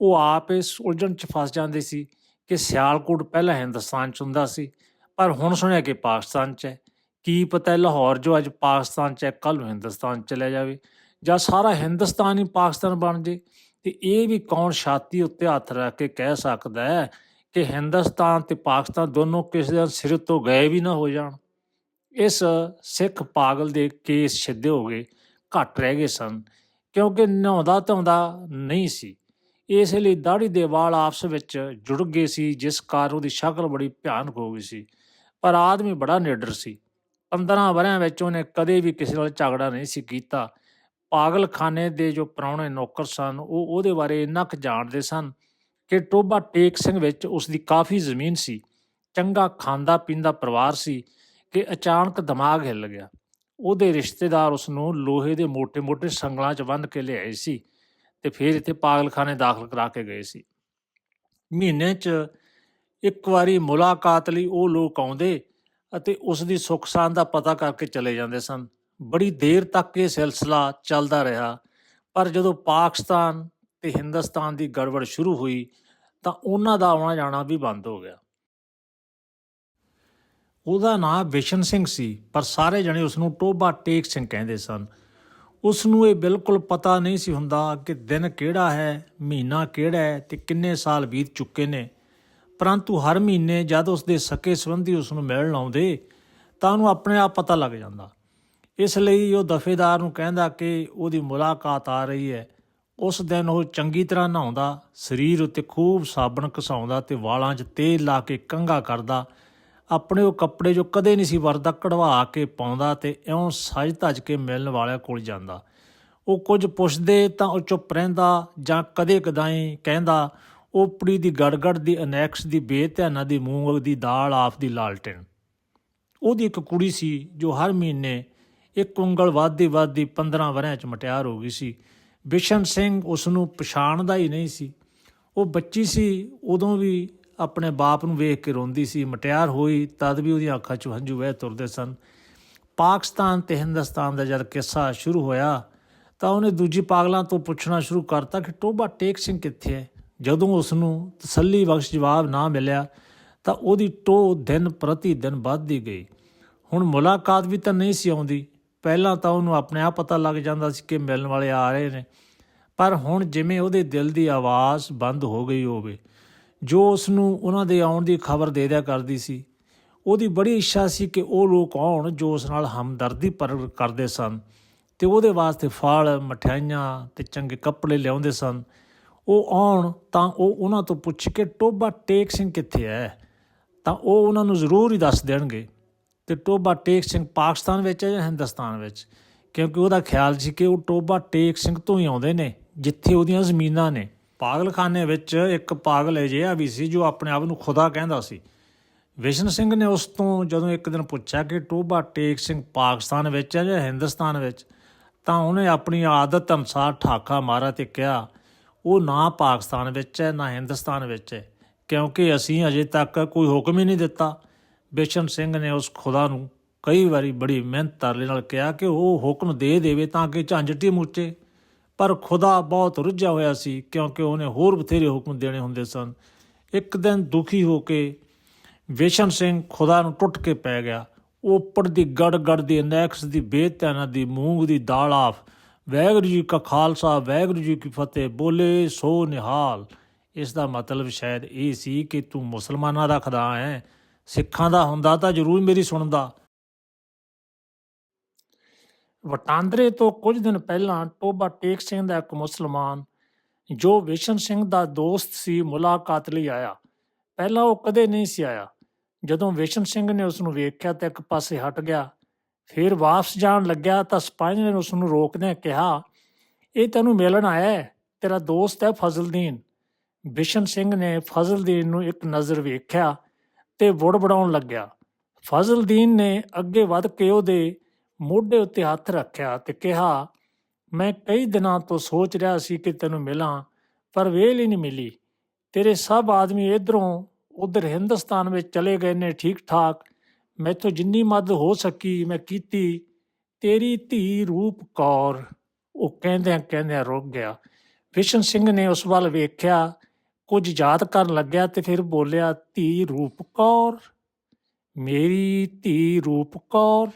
ਉਹ ਆਪ ਇਸ ਉਲਝਣ 'ਚ ਫਸ ਜਾਂਦੇ ਸੀ ਕਿ ਸਿਆਲਕੋਟ ਪਹਿਲਾਂ ਹਿੰਦੁਸਤਾਨ 'ਚ ਹੁੰਦਾ ਸੀ, ਪਰ ਹੁਣ ਸੁਣਿਆ ਕਿ ਪਾਕਿਸਤਾਨ 'ਚ ਹੈ। ਕੀ ਪਤਾ ਲਾਹੌਰ ਜੋ ਅੱਜ ਪਾਕਿਸਤਾਨ 'ਚ ਹੈ ਕੱਲ ਨੂੰ ਹਿੰਦੁਸਤਾਨ 'ਚ ਚਲੇ ਜਾਵੇ ਜਾਂ ਸਾਰਾ ਹਿੰਦੁਸਤਾਨ ਹੀ ਪਾਕਿਸਤਾਨ ਬਣ ਜੇ, ਤੇ ਇਹ ਵੀ ਕੌਣ ਛਾਤੀ ਉੱਤੇ ਹੱਥ ਰੱਖ ਕੇ ਕਹਿ ਸਕਦਾ ਹੈ ਕਿ ਹਿੰਦੁਸਤਾਨ ਤੇ ਪਾਕਿਸਤਾਨ ਦੋਨੋਂ ਕਿਸੇ ਦੇ ਸਿਰ ਤੋਂ ਗਏ ਵੀ ਨਾ ਹੋ ਜਾਣ। ਇਸ ਸਿੱਖ ਪਾਗਲ ਦੇ ਕੇਸ ਸਿੱਧੇ ਹੋ ਗਏ, ਘੱਟ ਰਹਿ ਗਏ ਸਨ, ਕਿਉਂਕਿ ਨਹਾਉਂਦਾ ਧੋਂਦਾ ਨਹੀਂ ਸੀ। ਇਸ ਲਈ ਦਾੜੀ ਦੇ ਵਾਲ ਆਪਸ ਵਿੱਚ ਜੁੜ ਗਏ ਸੀ, ਜਿਸ ਕਾਰਨ ਉਹਦੀ ਸ਼ਕਲ ਬੜੀ ਭਿਆਨਕ ਹੋ ਗਈ ਸੀ। ਪਰ ਆਦਮੀ ਬੜਾ ਨਿਡਰ ਸੀ। 15 ਵਰਿਆਂ ਵਿੱਚ ਉਹਨੇ ਕਦੇ ਵੀ ਕਿਸੇ ਨਾਲ ਝਗੜਾ ਨਹੀਂ ਸੀ ਕੀਤਾ। ਪਾਗਲਖਾਨੇ ਦੇ ਜੋ ਪ੍ਰਾਹੁਣੇ ਨੌਕਰ ਸਨ, ਉਹ ਉਹਦੇ ਬਾਰੇ ਇੰਨਾ ਕੁ ਜਾਣਦੇ ਸਨ ਕਿ ਟੋਬਾ ਟੇਕ ਸਿੰਘ ਵਿੱਚ ਉਸ ਦੀ ਕਾਫੀ ਜ਼ਮੀਨ ਸੀ। ਚੰਗਾ ਖਾਂਦਾ ਪੀਂਦਾ ਪਰਿਵਾਰ ਸੀ ਕਿ ਅਚਾਨਕ ਦਿਮਾਗ ਹਿੱਲ ਗਿਆ। ਉਹਦੇ ਰਿਸ਼ਤੇਦਾਰ ਉਸ ਨੂੰ ਲੋਹੇ ਦੇ ਮੋٹے-ਮੋٹے ਸੰਗਲਾਂ 'ਚ ਬੰਨ੍ਹ ਕੇ ਲਿਆਏ ਸੀ ਤੇ ਫਿਰ ਇੱਥੇ ਪਾਗਲਖਾਨੇ ਦਾਖਲ ਕਰਾ ਕੇ ਗਏ ਸੀ। ਮਹੀਨੇ 'ਚ ਇੱਕ ਵਾਰੀ ਮੁਲਾਕਾਤ ਲਈ ਉਹ ਲੋਕ ਆਉਂਦੇ ਅਤੇ ਉਸ ਦੀ ਸੁੱਖ ਸਾਂਦ ਦਾ ਪਤਾ ਕਰਕੇ ਚਲੇ ਜਾਂਦੇ ਸਨ। ਬੜੀ ਦੇਰ ਤੱਕ ਇਹ ਸਿਲਸਿਲਾ ਚੱਲਦਾ ਰਿਹਾ। ਪਰ ਜਦੋਂ ਪਾਕਿਸਤਾਨ ਤੇ ਹਿੰਦੁਸਤਾਨ ਦੀ ਗੜਬੜ ਸ਼ੁਰੂ ਹੋਈ, ਤਾਂ ਉਹਨਾਂ ਦਾ ਆਉਣਾ ਜਾਣਾ ਵੀ ਬੰਦ ਹੋ ਗਿਆ। ਉਹਦਾ ਨਾਮ ਵਿਸ਼ਨ ਸਿੰਘ ਸੀ, ਪਰ ਸਾਰੇ ਜਣੇ ਉਸ ਨੂੰ ਟੋਬਾ ਟੇਕ ਸਿੰਘ ਕਹਿੰਦੇ ਸਨ। ਉਸ ਨੂੰ ਇਹ ਬਿਲਕੁਲ ਪਤਾ ਨਹੀਂ ਸੀ ਹੁੰਦਾ ਕਿ ਦਿਨ ਕਿਹੜਾ ਹੈ, ਮਹੀਨਾ ਕਿਹੜਾ ਹੈ ਤੇ ਕਿੰਨੇ ਸਾਲ ਬੀਤ ਚੁੱਕੇ ਨੇ। ਪਰੰਤੂ ਹਰ ਮਹੀਨੇ ਜਦ ਉਸ ਦੇ ਸਕੇ ਸੰਬੰਧੀ ਉਸ ਨੂੰ ਮਿਲਣ ਆਉਂਦੇ, ਤਾਂ ਉਹਨੂੰ ਆਪਣੇ ਆਪ ਪਤਾ ਲੱਗ ਜਾਂਦਾ। ਇਸ ਲਈ ਉਹ ਦਫੇਦਾਰ ਨੂੰ ਕਹਿੰਦਾ ਕਿ ਉਹਦੀ ਮੁਲਾਕਾਤ ਆ ਰਹੀ ਹੈ। ਉਸ ਦਿਨ ਉਹ ਚੰਗੀ ਤਰ੍ਹਾਂ ਨਹਾਉਂਦਾ, ਸਰੀਰ ਉੱਤੇ ਖੂਬ ਸਾਬਣ ਘਸਾਉਂਦਾ ਤੇ ਵਾਲਾਂ 'ਚ ਤੇਲ ਲਾ ਕੇ ਕੰਘਾ ਕਰਦਾ। ਆਪਣੇ ਉਹ ਕੱਪੜੇ ਜੋ ਕਦੇ ਨਹੀਂ ਸੀ ਵਰਦਾ, ਕਢਵਾ ਕੇ ਪਾਉਂਦਾ ਤੇ ਇਉਂ ਸਜ ਧੱਜ ਕੇ ਮਿਲਣ ਵਾਲਿਆਂ ਕੋਲ ਜਾਂਦਾ। ਉਹ ਕੁਝ ਪੁੱਛਦੇ ਤਾਂ ਉਹ ਚੁੱਪ ਰਹਿੰਦਾ ਜਾਂ ਕਦੇ ਕਦਾਈ ਕਹਿੰਦਾ ਓਪੜੀ ਦੀ ਗੜਗੜ ਦੀ ਅਨੈਕਸ ਦੀ ਬੇਧਿਆਨਾ ਦੀ ਮੂੰਗ ਦੀ ਦਾਲ ਆਫ ਦੀ ਲਾਲਟਨ ਉਹਦੀ ਇੱਕ ਕੁੜੀ ਸੀ ਜੋ ਹਰ ਮਹੀਨੇ ਇੱਕ ਉਂਗਲ ਵੱਧਦੀ ਵੱਧਦੀ 15 ਵਰਿਆਂ ਚ ਮਟਿਆਰ ਹੋ ਗਈ ਸੀ। ਬਿਸ਼ਨ ਸਿੰਘ ਉਸ ਨੂੰ ਪਛਾਣਦਾ ਹੀ ਨਹੀਂ ਸੀ। ਉਹ ਬੱਚੀ ਸੀ, ਉਦੋਂ ਵੀ ਆਪਣੇ ਬਾਪ ਨੂੰ ਵੇਖ ਕੇ ਰੋਂਦੀ ਸੀ। ਮਟਿਆਰ ਹੋਈ ਤਦ ਵੀ ਉਹਦੀਆਂ ਅੱਖਾਂ 'ਚ ਹੰਝੂ ਵਹਿ ਤੁਰਦੇ ਸਨ। ਪਾਕਿਸਤਾਨ ਤੇ ਹਿੰਦੁਸਤਾਨ ਦਾ ਜਦ ਕਿੱਸਾ ਸ਼ੁਰੂ ਹੋਇਆ ਤਾਂ ਉਹਨੇ ਦੂਜੀ ਪਾਗਲਾਂ ਤੋਂ ਪੁੱਛਣਾ ਸ਼ੁਰੂ ਕਰਤਾ ਕਿ ਟੋਬਾ ਟੇਕ ਸਿੰਘ ਕਿੱਥੇ ਹੈ? ਜਦੋਂ ਉਸ ਨੂੰ ਤਸੱਲੀ ਬਖਸ਼ ਜਵਾਬ ਨਾ ਮਿਲਿਆ, ਤਾਂ ਉਹਦੀ ਟੋ ਦਿਨ ਪ੍ਰਤੀ ਦਿਨ ਵੱਧਦੀ ਗਈ। ਹੁਣ ਮੁਲਾਕਾਤ ਵੀ ਤਾਂ ਨਹੀਂ ਸੀ ਆਉਂਦੀ। ਪਹਿਲਾਂ ਤਾਂ ਉਹਨੂੰ ਆਪਣੇ ਆਪ ਪਤਾ ਲੱਗ ਜਾਂਦਾ ਸੀ ਕਿ ਮਿਲਣ ਵਾਲੇ ਆ ਰਹੇ ਨੇ। ਪਰ ਹੁਣ ਜਿਵੇਂ ਉਹਦੇ ਦਿਲ ਦੀ ਆਵਾਜ਼ ਬੰਦ ਹੋ ਗਈ ਹੋਵੇ, ਜੋ ਉਸ ਨੂੰ ਉਹਨਾਂ ਦੇ ਆਉਣ ਦੀ ਖਬਰ ਦੇ ਦਿਆ ਕਰਦੀ ਸੀ, ਉਹਦੀ ਬੜੀ ਇੱਛਾ ਸੀ ਕਿ ਉਹ ਲੋਕ ਆਉਣ ਜੋ ਉਸ ਨਾਲ ਹਮਦਰਦੀ ਪ੍ਰਗਟ ਕਰਦੇ ਸਨ ਤੇ ਉਹਦੇ ਵਾਸਤੇ ਫਲ, ਮਠਿਆਈਆਂ ਤੇ ਚੰਗੇ ਕੱਪੜੇ ਲਿਆਉਂਦੇ ਸਨ। ਉਹ ਆਉਣ ਤਾਂ ਉਹ ਉਹਨਾਂ ਤੋਂ ਪੁੱਛ ਕੇ ਟੋਬਾ ਟੇਕ ਸਿੰਘ ਕਿੱਥੇ ਹੈ ਤਾਂ ਉਹ ਉਹਨਾਂ ਨੂੰ ਜ਼ਰੂਰ ਹੀ ਦੱਸ ਦੇਣਗੇ ਤੇ ਟੋਬਾ ਟੇਕ ਸਿੰਘ ਪਾਕਿਸਤਾਨ ਵਿੱਚ ਹੈ ਜਾਂ ਹਿੰਦੁਸਤਾਨ ਵਿੱਚ? ਕਿਉਂਕਿ ਉਹਦਾ ਖਿਆਲ ਸੀ ਕਿ ਉਹ ਟੋਬਾ ਟੇਕ ਸਿੰਘ ਤੋਂ ਹੀ ਆਉਂਦੇ ਨੇ, ਜਿੱਥੇ ਉਹਦੀਆਂ ਜ਼ਮੀਨਾਂ ਨੇ। ਪਾਗਲਖਾਨੇ ਵਿੱਚ ਇੱਕ ਪਾਗਲ ਅਜਿਹਾ ਵੀ ਸੀ ਜੋ ਆਪਣੇ ਆਪ ਨੂੰ ਖੁਦਾ ਕਹਿੰਦਾ ਸੀ। ਵਿਸ਼ਨ ਸਿੰਘ ਨੇ ਉਸ ਤੋਂ ਜਦੋਂ ਇੱਕ ਦਿਨ ਪੁੱਛਿਆ ਕਿ ਟੋਬਾ ਟੇਕ ਸਿੰਘ ਪਾਕਿਸਤਾਨ ਵਿੱਚ ਹੈ ਜਾਂ ਹਿੰਦੁਸਤਾਨ ਵਿੱਚ? ਤਾਂ ਉਹਨੇ ਆਪਣੀ ਆਦਤ ਅਨੁਸਾਰ ਠਾਕਾ ਮਾਰਾ ਤੇ ਕਿਹਾ ਉਹ ਨਾ ਪਾਕਿਸਤਾਨ ਵਿੱਚ ਹੈ, ਨਾ ਹਿੰਦੁਸਤਾਨ ਵਿੱਚ ਹੈ। ਕਿਉਂਕਿ ਅਸੀਂ ਅਜੇ ਤੱਕ ਕੋਈ ਹੁਕਮ ਹੀ ਨਹੀਂ ਦਿੱਤਾ। ਬਿਸ਼ਨ ਸਿੰਘ ਨੇ ਉਸ ਖੁਦਾ ਨੂੰ ਕਈ ਵਾਰੀ ਬੜੀ ਮਿਹਨਤ ਤਰਲੇ ਨਾਲ ਕਿਹਾ ਕਿ ਉਹ ਹੁਕਮ ਦੇ ਦੇਵੇ ਤਾਂ ਕਿ ਝਾਂਜਟੀ ਮੁੱਚੇ। ਪਰ ਖੁਦਾ ਬਹੁਤ ਰੁੱਝਿਆ ਹੋਇਆ ਸੀ, ਕਿਉਂਕਿ ਉਹਨੇ ਹੋਰ ਬਥੇਰੇ ਹੁਕਮ ਦੇਣੇ ਹੁੰਦੇ ਸਨ। ਇੱਕ ਦਿਨ ਦੁਖੀ ਹੋ ਕੇ ਵਿਸ਼ਨ ਸਿੰਘ ਖੁਦਾ ਨੂੰ ਟੁੱਟ ਕੇ ਪੈ ਗਿਆ। ਉੱਪਰ ਦੀ ਗੜ ਗੜ ਦੀ ਨੈਕਸ ਦੀ ਬੇਤੈਨਾ ਦੀ ਮੂੰਗ ਦੀ ਦਾਲ ਆਫ ਵੈਗੁਰੂ ਜੀ ਕਾ ਖਾਲਸਾ ਵੈਗੁਰੂ ਜੀ ਕੀ ਫਤਿਹ। ਬੋਲੇ ਸੋ ਨਿਹਾਲ। ਇਸ ਦਾ ਮਤਲਬ ਸ਼ਾਇਦ ਇਹ ਸੀ ਕਿ ਤੂੰ ਮੁਸਲਮਾਨਾਂ ਦਾ ਖਦਾ ਹੈ। ਸਿੱਖਾਂ ਦਾ ਹੁੰਦਾ ਤਾਂ ਜ਼ਰੂਰ ਮੇਰੀ ਸੁਣਦਾ। ਵਟਾਂਦਰੇ ਤੋਂ ਕੁਝ ਦਿਨ ਪਹਿਲਾਂ ਟੋਬਾ ਟੇਕ ਸਿੰਘ ਦਾ ਇੱਕ ਮੁਸਲਮਾਨ, ਜੋ ਵਿਸ਼ਨ ਸਿੰਘ ਦਾ ਦੋਸਤ ਸੀ, ਮੁਲਾਕਾਤ ਲਈ ਆਇਆ। ਪਹਿਲਾਂ ਉਹ ਕਦੇ ਨਹੀਂ ਸੀ ਆਇਆ। ਜਦੋਂ ਵਿਸ਼ਨ ਸਿੰਘ ਨੇ ਉਸ ਨੂੰ ਵੇਖਿਆ ਤਾਂ ਇੱਕ ਪਾਸੇ ਹਟ ਗਿਆ। ਫਿਰ ਵਾਪਸ ਜਾਣ ਲੱਗਿਆ ਤਾਂ ਸਿਪਾਹੀ ਨੇ ਉਸ ਨੂੰ ਰੋਕਦਿਆਂ ਕਿਹਾ, ਇਹ ਤੈਨੂੰ ਮਿਲਣ ਆਇਆ ਹੈ, ਤੇਰਾ ਦੋਸਤ ਹੈ ਫਜ਼ਲਦੀਨ। ਬਿਸ਼ਨ ਸਿੰਘ ਨੇ ਫਜ਼ਲਦੀਨ ਨੂੰ ਇੱਕ ਨਜ਼ਰ ਵੇਖਿਆ ਤੇ ਵੁੜਵੜਾਉਣ ਲੱਗਿਆ। ਫਜ਼ਲਦੀਨ ਨੇ ਅੱਗੇ ਵੱਧ ਕੇ ਉਹਦੇ ਮੋਢੇ ਉੱਤੇ ਹੱਥ ਰੱਖਿਆ ਤੇ ਕਿਹਾ, ਮੈਂ ਕਈ ਦਿਨਾਂ ਤੋਂ ਸੋਚ ਰਿਹਾ ਸੀ ਕਿ ਤੈਨੂੰ ਮਿਲਾਂ, ਪਰ ਵੇਲ ਹੀ ਨਹੀਂ ਮਿਲੀ। ਤੇਰੇ ਸਭ ਆਦਮੀ ਇਧਰੋਂ ਉਧਰ ਹਿੰਦੁਸਤਾਨ ਵਿੱਚ ਚਲੇ ਗਏ ਨੇ ਠੀਕ ਠਾਕ ਮੈਥੋਂ ਜਿੰਨੀ ਮਦਦ ਹੋ ਸਕੀ, ਮੈਂ ਕੀਤੀ। ਤੇਰੀ ਧੀ ਰੂਪ ਕੌਰ, ਉਹ ਕਹਿੰਦਿਆਂ ਕਹਿੰਦਿਆਂ ਰੁਕ ਗਿਆ। ਵਿਸ਼ਨ ਸਿੰਘ ਨੇ ਉਸ ਵੱਲ ਵੇਖਿਆ, ਕੁਝ ਯਾਦ ਕਰਨ ਲੱਗਿਆ ਤੇ ਫਿਰ ਬੋਲਿਆ, ਧੀ ਰੂਪ ਕੌਰ, ਮੇਰੀ ਧੀ ਰੂਪ ਕੌਰ।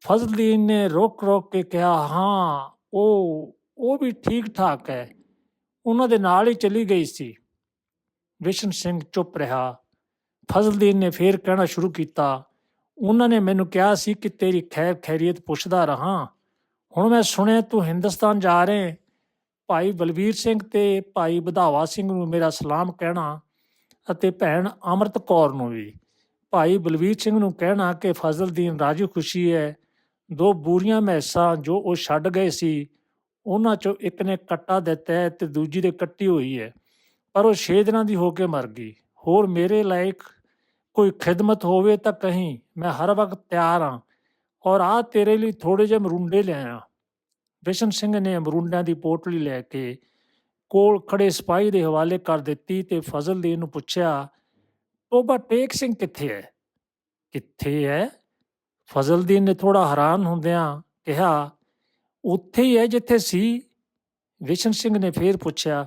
ਫਜ਼ਲਦੀਨ ਨੇ ਰੋਕ ਰੋਕ ਕੇ ਕਿਹਾ, ਹਾਂ, ਉਹ ਉਹ ਵੀ ਠੀਕ ਠਾਕ ਹੈ। ਉਹਨਾਂ ਦੇ ਨਾਲ ਹੀ ਚਲੀ ਗਈ ਸੀ। ਵਿਸ਼ਨ ਸਿੰਘ ਚੁੱਪ ਰਿਹਾ। ਫਜ਼ਲਦੀਨ ਨੇ ਫੇਰ ਕਹਿਣਾ ਸ਼ੁਰੂ ਕੀਤਾ ਉਹਨਾਂ ਨੇ ਮੈਨੂੰ ਕਿਹਾ ਸੀ ਕਿ ਤੇਰੀ ਖੈਰ ਖੈਰੀਅਤ ਪੁੱਛਦਾ ਰਹਾ। ਹੁਣ ਮੈਂ ਸੁਣਿਆ ਤੂੰ ਹਿੰਦੁਸਤਾਨ ਜਾ ਰਹੇ। ਭਾਈ ਬਲਬੀਰ ਸਿੰਘ ਤੇ ਭਾਈ ਵਧਾਵਾ ਸਿੰਘ ਨੂੰ ਮੇਰਾ ਸਲਾਮ ਕਹਿਣਾ ਅਤੇ ਭੈਣ ਅਮਰਤ ਕੌਰ ਨੂੰ ਵੀ। ਭਾਈ ਬਲਵੀਰ ਸਿੰਘ ਨੂੰ ਕਹਿਣਾ ਕਿ ਫਜ਼ਲਦੀਨ ਰਾਜੀ ਖੁਸ਼ੀ ਹੈ। ਦੋ ਬੂਰੀਆਂ ਮੈਸਾਂ ਜੋ ਉਹ ਛੱਡ ਗਏ ਸੀ, ਉਹਨਾਂ ਚੋਂ ਇੱਕ ਨੇ ਕੱਟਾ ਦਿੱਤਾ ਹੈ ਤੇ ਦੂਜੀ ਦੇ ਕੱਟੀ ਹੋਈ ਹੈ। ਪਰ ਉਹ 6 ਦਿਨਾਂ ਦੀ ਹੋ ਕੇ ਮਰ ਗਈ। ਹੋਰ ਮੇਰੇ ਲਾਇਕ ਕੋਈ ਖਿਦਮਤ ਹੋਵੇ ਤਾਂ ਕਹੀਂ ਮੈਂ ਹਰ ਵਕਤ ਤਿਆਰ ਹਾਂ ਔਰ ਆ ਤੇਰੇ ਲਈ ਥੋੜੇ ਜਿਹੇ ਮਰੁੰਡੇ ਲਿਆਇਆ ਵਿਸ਼ਨ ਸਿੰਘ ਨੇ ਅਮਰੂੰਡਾਂ ਦੀ ਪੋਟਲੀ ਲੈ ਕੇ ਕੋਲ ਖੜੇ ਸਿਪਾਹੀ ਦੇ ਹਵਾਲੇ ਕਰ ਦਿੱਤੀ ਤੇ ਫਜ਼ਲਦੀਨ ਨੂੰ ਪੁੱਛਿਆ ਟੋਬਾ ਟੇਕ ਸਿੰਘ ਕਿੱਥੇ ਹੈ ਕਿੱਥੇ ਹੈ ਫਜ਼ਲਦੀਨ ਨੇ ਥੋੜਾ ਹੈਰਾਨ ਹੁੰਦਿਆਂ ਕਿਹਾ ਉੱਥੇ ਹੀ ਹੈ ਜਿੱਥੇ ਸੀ ਵਿਸ਼ਨ ਸਿੰਘ ਨੇ ਫੇਰ ਪੁੱਛਿਆ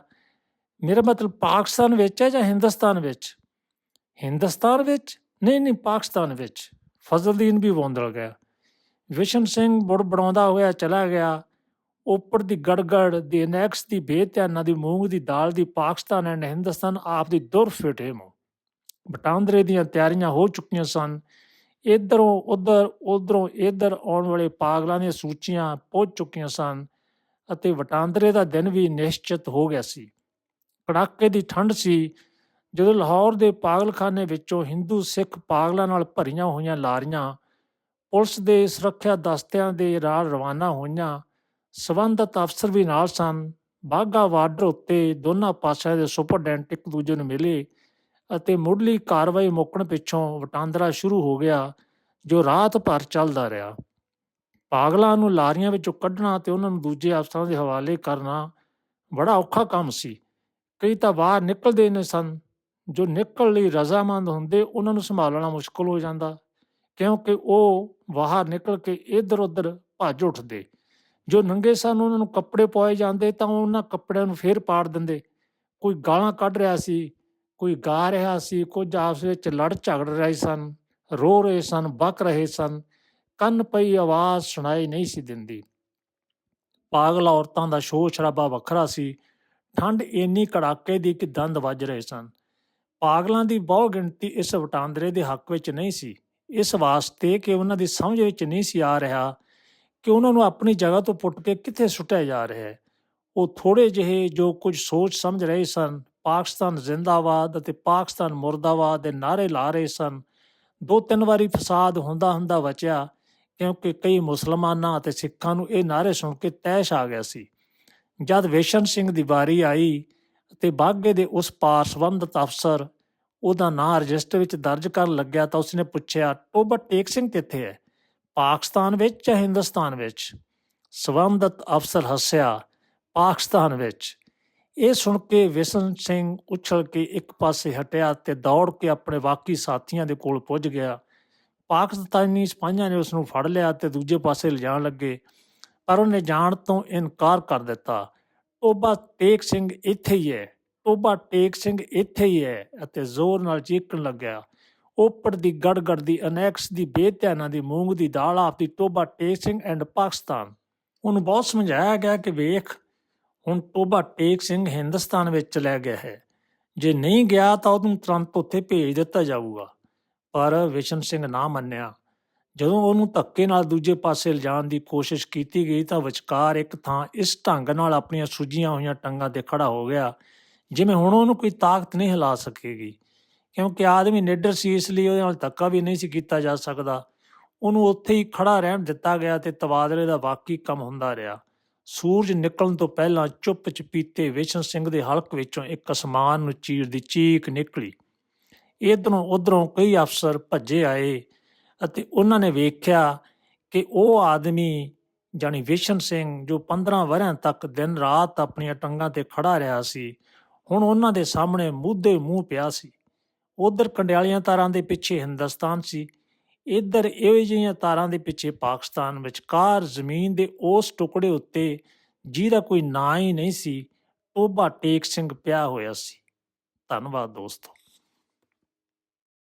ਮੇਰਾ ਮਤਲਬ ਪਾਕਿਸਤਾਨ ਵਿੱਚ ਹੈ ਜਾਂ ਹਿੰਦੁਸਤਾਨ ਵਿੱਚ ਹਿੰਦੁਸਤਾਨ ਵਿੱਚ? ਨਹੀਂ ਨਹੀਂ, ਪਾਕਿਸਤਾਨ ਵਿੱਚ। ਫਜ਼ਲਦੀਨ ਵੀ ਵੋਂਦਲ ਗਿਆ। ਵਿਸ਼ਨ ਸਿੰਘ ਬੁੜ ਬਣਾਉਂਦਾ ਹੋਇਆ ਚਲਾ ਗਿਆ। ਉੱਪਰ ਦੀ ਗੜਗੜ ਦੀ ਨੈਕਸ ਦੀ ਬੇਧਿਆਨਾ ਦੀ ਮੂੰਗ ਦੀ ਦਾਲ ਦੀ ਪਾਕਿਸਤਾਨ ਐਂਡ ਹਿੰਦੁਸਤਾਨ ਆਪ ਦੀ ਦੁਰ ਫਿਟੇ ਮੋ ਵਟਾਂਦਰੇ ਦੀਆਂ ਤਿਆਰੀਆਂ ਹੋ ਚੁੱਕੀਆਂ ਸਨ। ਇਧਰੋਂ ਉਧਰ, ਉਧਰੋਂ ਇਧਰ ਆਉਣ ਵਾਲੇ ਪਾਗਲਾਂ ਦੀਆਂ ਸੂਚੀਆਂ ਪਹੁੰਚ ਚੁੱਕੀਆਂ ਸਨ ਅਤੇ ਵਟਾਂਦਰੇ ਦਾ ਦਿਨ ਵੀ ਨਿਸ਼ਚਿਤ ਹੋ ਗਿਆ ਸੀ। ਕੜਾਕੇ ਦੀ ਠੰਡ ਸੀ। ਜਦੋਂ ਲਾਹੌਰ ਦੇ ਪਾਗਲਖਾਨੇ ਵਿੱਚੋਂ ਹਿੰਦੂ ਸਿੱਖ ਪਾਗਲਾਂ ਨਾਲ ਭਰੀਆਂ ਹੋਈਆਂ ਲਾਰੀਆਂ, ਪੁਲਿਸ ਦੇ ਸੁਰੱਖਿਆ ਦਸਤਿਆਂ ਦੇ ਨਾਲ ਰਵਾਨਾ ਹੋਈਆਂ ਸਬੰਧਤ ਅਫਸਰ ਵੀ ਨਾਲ ਸਨ। ਬਾਗਾ ਵਾਰਡਰ ਉੱਤੇ ਦੋਨਾਂ ਪਾਸਿਆਂ ਦੇ ਸੁਪਰਡੈਂਟ ਇੱਕ ਦੂਜੇ ਨੂੰ ਮਿਲੇ ਅਤੇ ਮੁੱਢਲੀ ਕਾਰਵਾਈ ਮੁੱਕਣ ਪਿੱਛੋਂ ਵਟਾਂਦਰਾ ਸ਼ੁਰੂ ਹੋ ਗਿਆ, ਜੋ ਰਾਤ ਭਰ ਚੱਲਦਾ ਰਿਹਾ। ਪਾਗਲਾਂ ਨੂੰ ਲਾਰੀਆਂ ਵਿੱਚੋਂ ਕੱਢਣਾ ਤੇ ਉਹਨਾਂ ਨੂੰ ਦੂਜੇ ਅਫਸਰਾਂ ਦੇ ਹਵਾਲੇ ਕਰਨਾ ਬੜਾ ਔਖਾ ਕੰਮ ਸੀ। ਕਈ ਤਾਂ ਬਾਹਰ ਨਿਕਲਦੇ ਨੇ ਸਨ ਜੋ ਨਿਕਲ ਲਈ ਰਜ਼ਾਮੰਦ ਹੁੰਦੇ, ਉਹਨਾਂ ਨੂੰ ਸੰਭਾਲਣਾ ਮੁਸ਼ਕਲ ਹੋ ਜਾਂਦਾ। ਕਿਉਂਕਿ ਉਹ ਬਾਹਰ ਨਿਕਲ ਕੇ ਇੱਧਰ ਉੱਧਰ ਭੱਜ ਉੱਠਦੇ। ਜੋ ਨੰਗੇ ਸਨ, ਉਹਨਾਂ ਨੂੰ ਕੱਪੜੇ ਪਾਏ ਜਾਂਦੇ ਤਾਂ ਉਹਨਾਂ ਕੱਪੜਿਆਂ ਨੂੰ ਫੇਰ ਪਾੜ ਦਿੰਦੇ। ਕੋਈ ਗਾਲਾਂ ਕੱਢ ਰਿਹਾ ਸੀ, ਕੋਈ ਗਾ ਰਿਹਾ ਸੀ, ਕੁਝ ਆਪਸ ਵਿੱਚ ਲੜ ਝਗੜ ਰਹੇ ਸਨ, ਰੋ ਰਹੇ ਸਨ, ਬਕ ਰਹੇ ਸਨ। ਕੰਨ ਪਈ ਆਵਾਜ਼ ਸੁਣਾਈ ਨਹੀਂ ਸੀ ਦਿੰਦੀ। ਪਾਗਲ ਔਰਤਾਂ ਦਾ ਸ਼ੋਰ ਸ਼ਰਾਬਾ ਵੱਖਰਾ ਸੀ। ਠੰਡ ਇੰਨੀ ਕੜਾਕੇ ਦੀ ਕਿ ਦੰਦ ਵੱਜ ਰਹੇ ਸਨ। ਪਾਗਲਾਂ ਦੀ ਬਹੁ ਗਿਣਤੀ ਇਸ ਵਟਾਂਦਰੇ ਦੇ ਹੱਕ ਵਿੱਚ ਨਹੀਂ ਸੀ। ਇਸ ਵਾਸਤੇ ਕਿ ਉਹਨਾਂ ਦੀ ਸਮਝ ਵਿੱਚ ਨਹੀਂ ਸੀ ਆ ਰਿਹਾ ਕਿ ਉਹਨਾਂ ਨੂੰ ਆਪਣੀ ਜਗ੍ਹਾ ਤੋਂ ਪੁੱਟ ਕੇ ਕਿੱਥੇ ਸੁੱਟਿਆ ਜਾ ਰਿਹਾ ਹੈ। ਉਹ ਥੋੜੇ ਜਿਹੇ ਜੋ ਕੁਝ ਸੋਚ ਸਮਝ ਰਹੇ ਸਨ, ਪਾਕਿਸਤਾਨ ਜ਼ਿੰਦਾਬਾਦ ਅਤੇ ਪਾਕਿਸਤਾਨ ਮੁਰਦਾਬਾਦ ਦੇ ਨਾਰੇ ਲਾ ਰਹੇ ਸਨ। ਦੋ ਤਿੰਨ ਵਾਰੀ ਫਸਾਦ ਹੁੰਦਾ ਹੁੰਦਾ ਬਚਿਆ, ਕਿਉਂਕਿ ਕਈ ਮੁਸਲਮਾਨਾਂ ਅਤੇ ਸਿੱਖਾਂ ਨੂੰ ਇਹ ਨਾਰੇ ਸੁਣ ਕੇ ਤੈਸ਼ ਆ ਗਿਆ ਸੀ। ਜਦ ਵੇਸ਼ਨ ਸਿੰਘ ਦੀ ਵਾਰੀ ਆਈ ਤੇ ਬਾਗੇ ਦੇ ਉਸ ਪਾਰ ਸੰਬੰਧਤ ਅਫਸਰ ਉਹਦਾ ਨਾਂ ਰਜਿਸਟਰ ਵਿੱਚ ਦਰਜ ਕਰਨ ਲੱਗਿਆ ਤਾਂ ਉਸਨੇ ਪੁੱਛਿਆ ਟੋਬਾ ਟੇਕ ਸਿੰਘ ਕਿੱਥੇ ਹੈ? ਪਾਕਿਸਤਾਨ ਵਿੱਚ ਜਾਂ ਹਿੰਦੁਸਤਾਨ ਵਿੱਚ? ਸੰਬੰਧਤ ਅਫਸਰ ਹੱਸਿਆ, ਪਾਕਿਸਤਾਨ ਵਿੱਚ। ਇਹ ਸੁਣ ਕੇ ਵਿਸ਼ਨ ਸਿੰਘ ਉਛਲ ਕੇ ਇੱਕ ਪਾਸੇ ਹਟਿਆ ਤੇ ਦੌੜ ਕੇ ਆਪਣੇ ਬਾਕੀ ਸਾਥੀਆਂ ਦੇ ਕੋਲ ਪੁੱਜ ਗਿਆ। ਪਾਕਿਸਤਾਨੀ ਸਿਪਾਹੀਆਂ ਨੇ ਉਸ ਨੂੰ ਫੜ ਲਿਆ ਤੇ ਦੂਜੇ ਪਾਸੇ ਲਿਜਾਣ ਲੱਗੇ, ਪਰ ਉਹਨੇ ਜਾਣ ਤੋਂ ਇਨਕਾਰ ਕਰ ਦਿੱਤਾ। ਟੋਬਾ ਟੇਕ ਸਿੰਘ ਇੱਥੇ ਹੀ ਹੈ। ਟੋਬਾ ਟੇਕ ਸਿੰਘ ਇੱਥੇ ਹੀ ਹੈ ਅਤੇ ਜ਼ੋਰ ਨਾਲ ਚੀਕਣ ਲੱਗਿਆ। ਓਪੜ ਦੀ ਗੜਗੜ ਦੀ ਅਨੈਕਸ ਦੀ ਬੇਧਿਆਨਾ ਦੀ ਮੂੰਗ ਦੀ ਦਾਲ ਆਪਦੀ ਟੋਬਾ ਟੇਕ ਸਿੰਘ ਐਂਡ ਪਾਕਿਸਤਾਨ। ਉਹਨੂੰ ਬਹੁਤ ਸਮਝਾਇਆ ਗਿਆ ਕਿ ਵੇਖ, ਹੁਣ ਟੋਬਾ ਟੇਕ ਸਿੰਘ ਹਿੰਦੁਸਤਾਨ ਵਿੱਚ ਚਲਾ ਗਿਆ ਹੈ। ਜੇ ਨਹੀਂ ਗਿਆ ਤਾਂ ਉਹਨੂੰ ਤੁਰੰਤ ਉੱਥੇ ਭੇਜ ਦਿੱਤਾ ਜਾਊਗਾ। ਪਰ ਵਿਸ਼ਨ ਸਿੰਘ ਨਾ ਮੰਨਿਆ। ਜਦੋਂ ਉਹਨੂੰ ਧੱਕੇ ਨਾਲ ਦੂਜੇ ਪਾਸੇ ਲਿਜਾਣ ਦੀ ਕੋਸ਼ਿਸ਼ ਕੀਤੀ ਗਈ ਤਾਂ ਵਿਚਕਾਰ ਇੱਕ ਥਾਂ ਇਸ ਢੰਗ ਨਾਲ ਆਪਣੀਆਂ ਸੁੱਜੀਆਂ ਹੋਈਆਂ ਟੰਗਾਂ ਤੇ ਖੜਾ ਹੋ ਗਿਆ, ਜਿਵੇਂ ਹੁਣ ਉਹਨੂੰ ਕੋਈ ਤਾਕਤ ਨਹੀਂ ਹਿਲਾ ਸਕੇਗੀ। ਕਿਉਂਕਿ ਆਦਮੀ ਨਿੱਡਰ ਸੀ, ਇਸ ਲਈ ਉਹਦੇ ਨਾਲ ਧੱਕਾ ਵੀ ਨਹੀਂ ਸੀ ਕੀਤਾ ਜਾ ਸਕਦਾ। ਉਹਨੂੰ ਉੱਥੇ ਹੀ ਖੜਾ ਰਹਿਣ ਦਿੱਤਾ ਗਿਆ ਤੇ ਤਬਾਦਲੇ ਦਾ ਬਾਕੀ ਕੰਮ ਹੁੰਦਾ ਰਿਹਾ। ਸੂਰਜ ਨਿਕਲਣ ਤੋਂ ਪਹਿਲਾਂ ਚੁੱਪ ਚਪੀਤੇ ਵਿਸ਼ਨ ਸਿੰਘ ਦੇ ਹਲਕ ਵਿੱਚੋਂ ਇੱਕ ਅਸਮਾਨ ਨੂੰ ਚੀਰ ਦੀ ਚੀਕ ਨਿਕਲੀ। ਇਧਰੋਂ ਉਧਰੋਂ ਕਈ ਅਫਸਰ ਭੱਜੇ ਆਏ। ਅਤੇ ਉਹਨਾਂ ਨੇ ਵੇਖਿਆ ਕਿ ਉਹ ਆਦਮੀ ਜਾਨੀ ਵਿਸ਼ਨ ਸਿੰਘ ਜੋ 15 ਵਰਿਆਂ ਤੱਕ ਦਿਨ ਰਾਤ ਆਪਣੀਆਂ ਟੰਗਾਂ ਤੇ ਖੜਾ ਰਿਹਾ ਸੀ, ਹੁਣ ਉਹਨਾਂ ਦੇ ਸਾਹਮਣੇ ਮੂਧੇ ਮੂੰਹ ਪਿਆ ਸੀ। ਉਧਰ ਕੰਡਿਆਲੀਆਂ ਤਾਰਾਂ ਦੇ ਪਿੱਛੇ ਹਿੰਦੁਸਤਾਨ ਸੀ, ਇੱਧਰ ਇਹੋ ਜਿਹੀਆਂ ਤਾਰਾਂ ਦੇ ਪਿੱਛੇ ਪਾਕਿਸਤਾਨ, ਵਿਚਕਾਰ ਜ਼ਮੀਨ ਦੇ ਉਸ ਟੁਕੜੇ ਉੱਤੇ ਜਿਹਦਾ ਕੋਈ ਨਾਂ ਹੀ ਨਹੀਂ ਸੀ ਟੋਬਾ ਟੇਕ ਸਿੰਘ ਪਿਆ ਹੋਇਆ ਸੀ। ਧੰਨਵਾਦ ਦੋਸਤੋ।